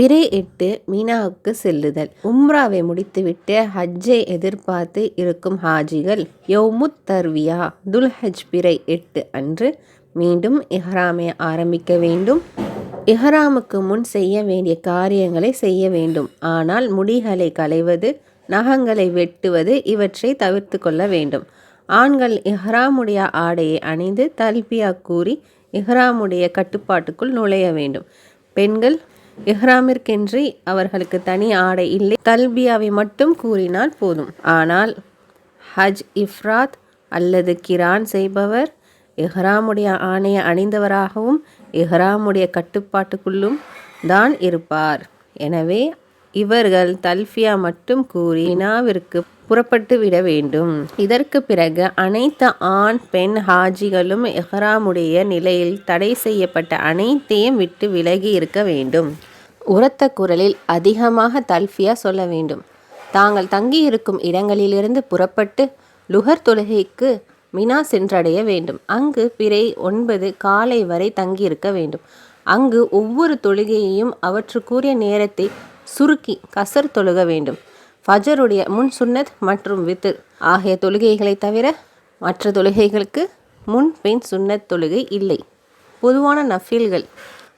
பிறை எட்டு மீனாவுக்கு செல்லுதல். உம்ராவை முடித்துவிட்டு ஹஜ்ஜை எதிர்பார்த்து இருக்கும் ஹாஜிகள் யௌமுத் தர்வியா துல்ஹஜ் பிறை எட்டு அன்று மீண்டும் இஹ்ராமை ஆரம்பிக்க வேண்டும். இஹ்ராமுக்கு முன் செய்ய வேண்டிய காரியங்களை செய்ய வேண்டும். ஆனால் முடிகளை களைவது நகங்களை வெட்டுவது இவற்றை தவிர்த்து கொள்ள வேண்டும். ஆண்கள் இஹ்ராமுடைய ஆடையை அணிந்து தல்பியா கூறி இஹ்ராமுடைய கட்டுப்பாட்டுக்குள் நுழைய வேண்டும். பெண்கள் இஹ்ராமிற்கென்றி அவர்களுக்கு தனி ஆடை இல்லை. தல்பியாவை மட்டும் கூறினால் போதும். ஆனால் ஹஜ் இஃப்ராத் அல்லது கிரான் செய்பவர் இஹ்ராமுடைய ஆணையை அணிந்தவராகவும் இஹ்ராமுடைய கட்டுப்பாட்டுக்குள்ளும் தான் இருப்பார். எனவே இவர்கள் தல்ஃபியா மட்டும் கூறி மினாவிற்கு புறப்பட்டு விட வேண்டும். இதற்கு பிறகு அனைத்து ஆண் பெண் ஹாஜிகளும் எஹ்ராமுடைய நிலையில் தடை செய்யப்பட்ட அனைத்தையும் விட்டு விலகி இருக்க வேண்டும். உரத்த குரலில் அதிகமாக தல்ஃபியா சொல்ல வேண்டும். தாங்கள் தங்கியிருக்கும் இடங்களிலிருந்து புறப்பட்டு லுகர் தொழுகைக்கு மினா சென்றடைய வேண்டும். அங்கு பிறை ஒன்பது காலை வரை தங்கியிருக்க வேண்டும். அங்கு ஒவ்வொரு தொழுகையையும் அவற்றுக்குரிய நேரத்தை சுருக்கி கசர் தொழுக வேண்டும். ஃபஜருடைய முன் சுன்னத் மற்றும் வித்து ஆகிய தொழுகைகளை தவிர மற்ற தொழுகைகளுக்கு முன் பின் சுன்னத் தொழுகை இல்லை. பொதுவான நஃபில்கள்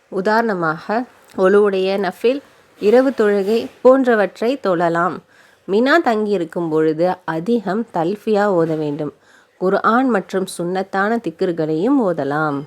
உதாரணமாக ஒழுவுடைய நஃபில் இரவு தொழுகை போன்றவற்றை தொழலாம். மினா தங்கியிருக்கும் பொழுது அதிகம் தல்ஃபியா ஓத வேண்டும். குர்ஆன் மற்றும் சுன்னத்தான திக்ருகளையும் ஓதலாம்.